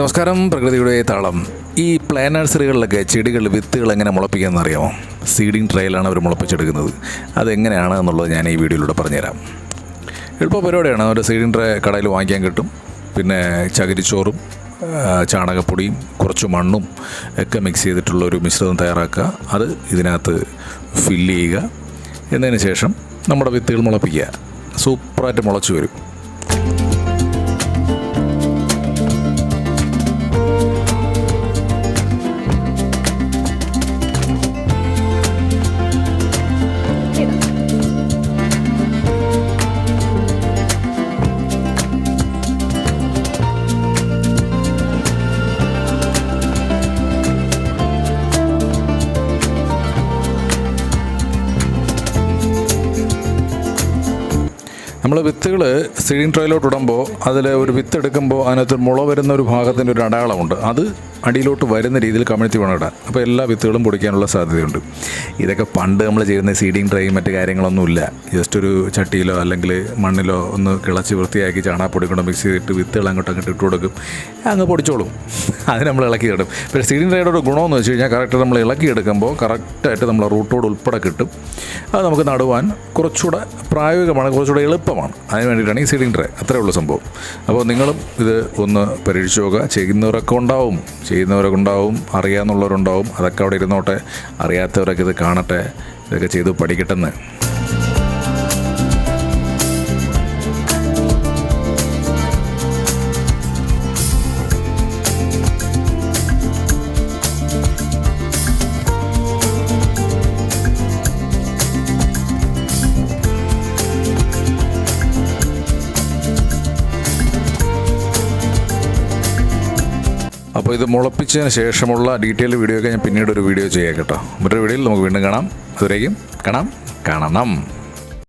നമസ്കാരം പ്രകൃതിയുടെ താളം. ഈ പ്ലാൻ നഴ്സറികളിലൊക്കെ ചെടികൾ വിത്തുകൾ എങ്ങനെ മുളപ്പിക്കാമെന്ന് അറിയാമോ? സീഡിങ് ട്രയലാണ് അവർ മുളപ്പിച്ചെടുക്കുന്നത്. അതെങ്ങനെയാണ് എന്നുള്ളത് ഞാൻ ഈ വീഡിയോയിലൂടെ പറഞ്ഞുതരാം. എളുപ്പ പരിപാടിയാണ്. ഒരു സീഡിങ് ട്രേ കടയിൽ വാങ്ങിക്കാൻ കിട്ടും. പിന്നെ ചകിരിച്ചോറും ചാണകപ്പൊടിയും കുറച്ച് മണ്ണും ഒക്കെ മിക്സ് ചെയ്തിട്ടുള്ള ഒരു മിശ്രിതം തയ്യാറാക്കുക. അത് ഇതിനകത്ത് ഫില്ല് ചെയ്യുക. എന്നതിന് ശേഷം നമ്മുടെ വിത്തുകൾ മുളപ്പിക്കുക. സൂപ്പറായിട്ട് മുളച്ചു വരും. നമ്മൾ വിത്തുകൾ സീഡിങ് ട്രയലോട്ട് ഇടുമ്പോൾ അതിൽ ഒരു വിത്ത് എടുക്കുമ്പോൾ അതിനകത്ത് മുള വരുന്ന ഒരു ഭാഗത്തിന്റെ ഒരു അടയാളമുണ്ട്. അത് അടിയിലോട്ട് വരുന്ന രീതിയിൽ കമിഴ്ത്തി വേണം ഇടാൻ. അപ്പോൾ എല്ലാ വിത്തുകളും പൊടിക്കാനുള്ള സാധ്യതയുണ്ട്. ഇതൊക്കെ പണ്ട് നമ്മൾ ചെയ്യുന്ന സീഡിങ് ട്രൈയും മറ്റു കാര്യങ്ങളൊന്നുമില്ല. ജസ്റ്റ് ഒരു ചട്ടിയിലോ അല്ലെങ്കിൽ മണ്ണിലോ ഒന്ന് കിളച്ച് വൃത്തിയാക്കി ചാണാപ്പൊടി കൊണ്ട് മിക്സ് ചെയ്തിട്ട് വിത്തുകൾ അങ്ങോട്ട് അങ്ങോട്ട് ഇട്ട് കൊടുക്കും. അങ്ങ് പൊടിച്ചോളും. അത് നമ്മൾ ഇളക്കി ഇടും. പക്ഷേ സീഡിങ് ട്രൈയുടെ ഗുണമെന്ന് വെച്ച് കഴിഞ്ഞാൽ കറക്റ്റ് നമ്മൾ ഇളക്കി എടുക്കുമ്പോൾ കറക്റ്റായിട്ട് നമ്മൾ റൂട്ടോട് ഉൾപ്പെടെ കിട്ടും. അത് നമുക്ക് നടുവാൻ കുറച്ചുകൂടെ പ്രായോഗികമാണ് കുറച്ചുകൂടെ എളുപ്പമാണ്. അതിന് വേണ്ടിയിട്ടാണ് ഈ സീഡിങ് ട്രേ അത്രേ ഉള്ളൂ സംഭവം. അപ്പോൾ നിങ്ങളും ഇത് ഒന്ന് പരീക്ഷിച്ച് നോക്കുക. ചെയ്യുന്നവരൊക്കെ ഉണ്ടാവും. ചെയ്യുന്നവരൊക്കെ ഉണ്ടാവും അറിയാമെന്നുള്ളവരുണ്ടാവും അതൊക്കെ അവിടെ ഇരുന്നോട്ടെ അറിയാത്തവരൊക്കെ ഇത് കാണട്ടെ ഇതൊക്കെ ചെയ്ത് പഠിക്കട്ടെന്ന്. അപ്പോൾ ഇത് മുളപ്പിച്ചതിന് ശേഷമുള്ള ഡീറ്റെയിൽ വീഡിയോ ഒക്കെ ഞാൻ പിന്നീട് ഒരു വീഡിയോ ചെയ്യാം കേട്ടോ. മറ്റൊരു വീഡിയോയിൽ നമുക്ക് വീണ്ടും കാണാം. അതുവരേക്കും കാണാം. കാണണം